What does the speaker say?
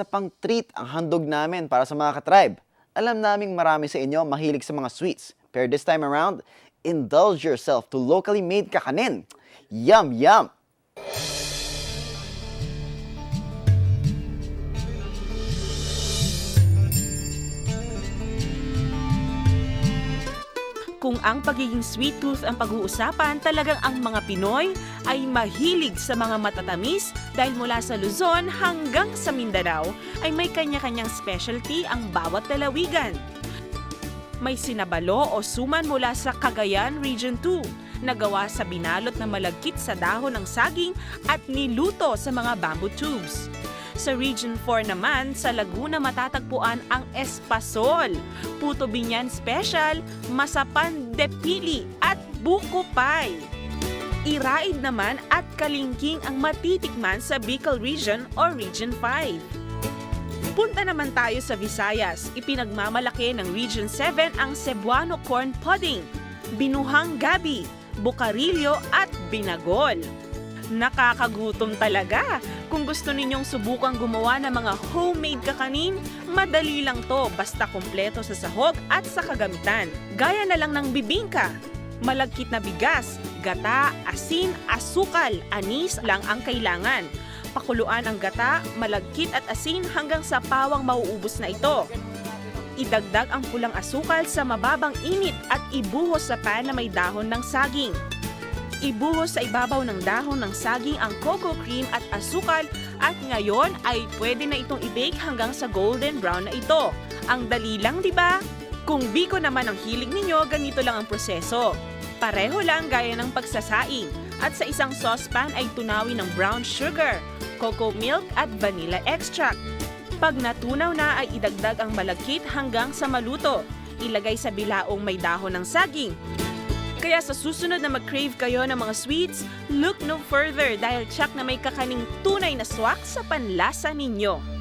isa pang treat ang handog namin para sa mga katribe. Alam naming marami sa inyo mahilig sa mga sweets. Pero this time around, indulge yourself to locally made kakanin. Yum, yum! Kung ang pagiging sweet tooth ang pag-uusapan, talagang ang mga Pinoy ay mahilig sa mga matatamis dahil mula sa Luzon hanggang sa Mindanao ay may kanya-kanyang specialty ang bawat lalawigan. May sinabalo o suman mula sa Cagayan Region 2 na gawa sa binalot na malagkit sa dahon ng saging at niluto sa mga bamboo tubes. Sa Region 4 naman, sa Laguna matatagpuan ang espasol, puto binyan special, masapan de at buko pie. Iraid naman at kalingking ang matitikman sa Bicol Region o Region 5. Punta naman tayo sa Visayas. Ipinagmamalaki ng Region 7 ang Cebuano Corn Pudding, Binuhang Gabi, Bukarilyo at Binagol. Nakakagutom talaga! Kung gusto ninyong subukang gumawa ng mga homemade kakanin, madali lang to basta kumpleto sa sahog at sa kagamitan. Gaya na lang ng bibingka. Malagkit na bigas, gata, asin, asukal, anis lang ang kailangan. Pakuluan ang gata, malagkit at asin hanggang sa pawang mauubos na ito. Idagdag ang pulang asukal sa mababang init at ibuhos sa pan na may dahon ng saging. Ibuhos sa ibabaw ng dahon ng saging ang cocoa cream at asukal at ngayon ay pwede na itong i-bake hanggang sa golden brown na ito. Ang dali lang, di ba? Kung biko naman ang hilig ninyo, ganito lang ang proseso. Pareho lang gaya ng pagsasaing at sa isang saucepan ay tunawin ng brown sugar, cocoa milk at vanilla extract. Pag natunaw na ay idagdag ang malagkit hanggang sa maluto. Ilagay sa bilaong may dahon ng saging. Kaya sa susunod na mag-crave kayo ng mga sweets, look no further dahil tsak na may kakaning tunay na swak sa panlasa ninyo.